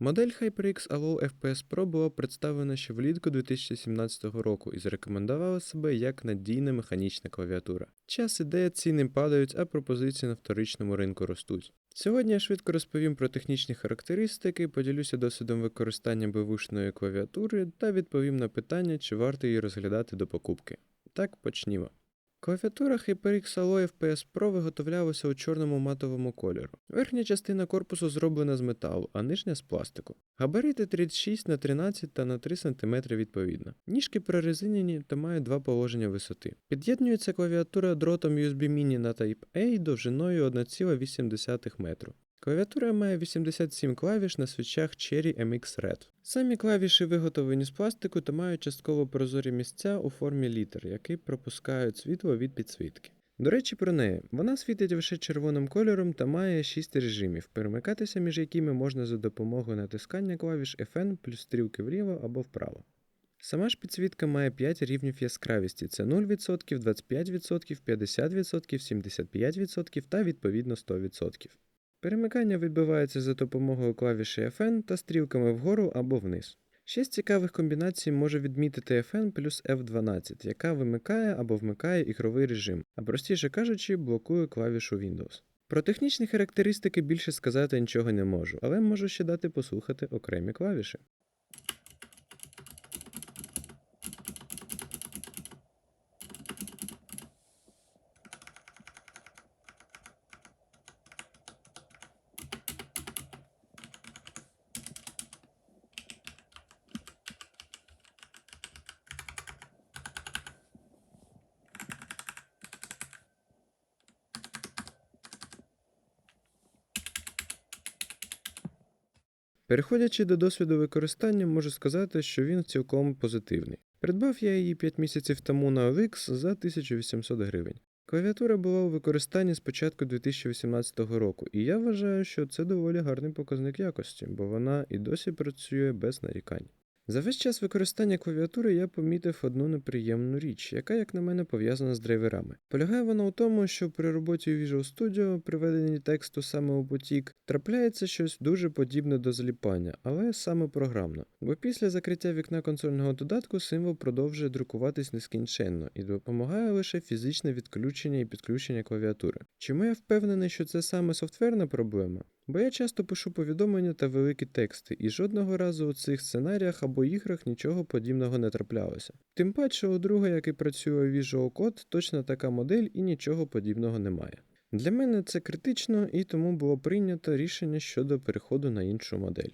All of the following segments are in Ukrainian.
Модель HyperX Allow FPS Pro була представлена ще влітку 2017 року і зарекомендувала себе як надійна механічна клавіатура. Час іде, ціни падають, а пропозиції на вторичному ринку ростуть. Сьогодні я швидко розповім про технічні характеристики, поділюся досвідом використання бевушної клавіатури та відповім на питання, чи варто її розглядати до покупки. Так, почнімо. Клавіатура HyperX Alloy FPS Pro виготовлялася у чорному матовому кольору. Верхня частина корпусу зроблена з металу, а нижня з пластику. Габарити 36 на 13 та на 3 см відповідно. Ніжки прорезинені та мають два положення висоти. Під'єднується клавіатура дротом USB Mini на Type-A довжиною 1,8 метру. Клавіатура має 87 клавіш на свічах Cherry MX Red. Самі клавіші виготовлені з пластику та мають частково прозорі місця у формі літер, які пропускають світло від підсвітки. До речі, про неї. Вона світить лише червоним кольором та має 6 режимів, перемикатися між якими можна за допомогою натискання клавіш FN плюс стрілки вліво або вправо. Сама ж підсвітка має 5 рівнів яскравості: це 0%, 25%, 50%, 75% та відповідно 100%. Перемикання відбувається за допомогою клавіші FN та стрілками вгору або вниз. З цікавих комбінацій може відмітити FN плюс F12, яка вимикає або вмикає ігровий режим, а простіше кажучи, блокує клавішу Windows. Про технічні характеристики більше сказати нічого не можу, але можу ще дати послухати окремі клавіші. Переходячи до досвіду використання, можу сказати, що він цілком позитивний. Придбав я її 5 місяців тому на OLX за 1800 гривень. Клавіатура була у використанні з початку 2018 року, і я вважаю, що це доволі гарний показник якості, бо вона і досі працює без нарікань. За весь час використання клавіатури я помітив одну неприємну річ, яка, як на мене, пов'язана з драйверами. Полягає вона у тому, що при роботі у Visual Studio, при веденні тексту саме у потік, трапляється щось дуже подібне до зліпання, але саме програмно. Бо після закриття вікна консольного додатку символ продовжує друкуватись нескінченно і допомагає лише фізичне відключення і підключення клавіатури. Чому я впевнений, що це саме софтверна проблема? Бо я часто пишу повідомлення та великі тексти, і жодного разу у цих сценаріях або іграх нічого подібного не траплялося. Тим паче у друга, який працює у Visual Code, точно така модель і нічого подібного немає. Для мене це критично і тому було прийнято рішення щодо переходу на іншу модель.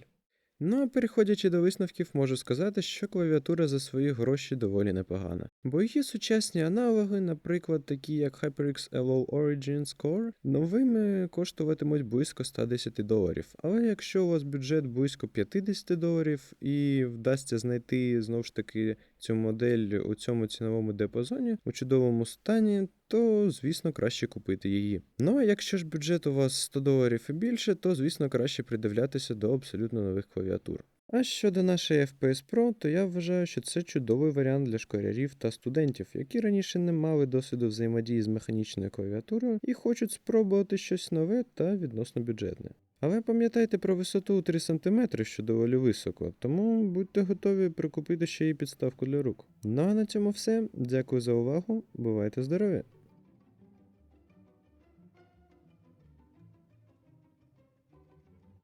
Ну переходячи до висновків, можу сказати, що клавіатура за свої гроші доволі непогана. Бо її сучасні аналоги, наприклад, такі як HyperX LO Origins Core, новими коштуватимуть близько 110 доларів. Але якщо у вас бюджет близько 50 доларів і вдасться знайти знову ж таки цю модель у цьому ціновому депозоні у чудовому стані, то звісно краще купити її. Ну а якщо ж бюджет у вас 100 доларів і більше, то звісно краще придивлятися до абсолютно нових клавіатур. А щодо нашої FPS Pro, то я вважаю, що це чудовий варіант для школярів та студентів, які раніше не мали досвіду взаємодії з механічною клавіатурою і хочуть спробувати щось нове та відносно бюджетне. Але пам'ятайте про висоту у 3 см, що доволі високо, тому будьте готові прикупити ще й підставку для рук. Ну а на цьому все. Дякую за увагу. Бувайте здорові!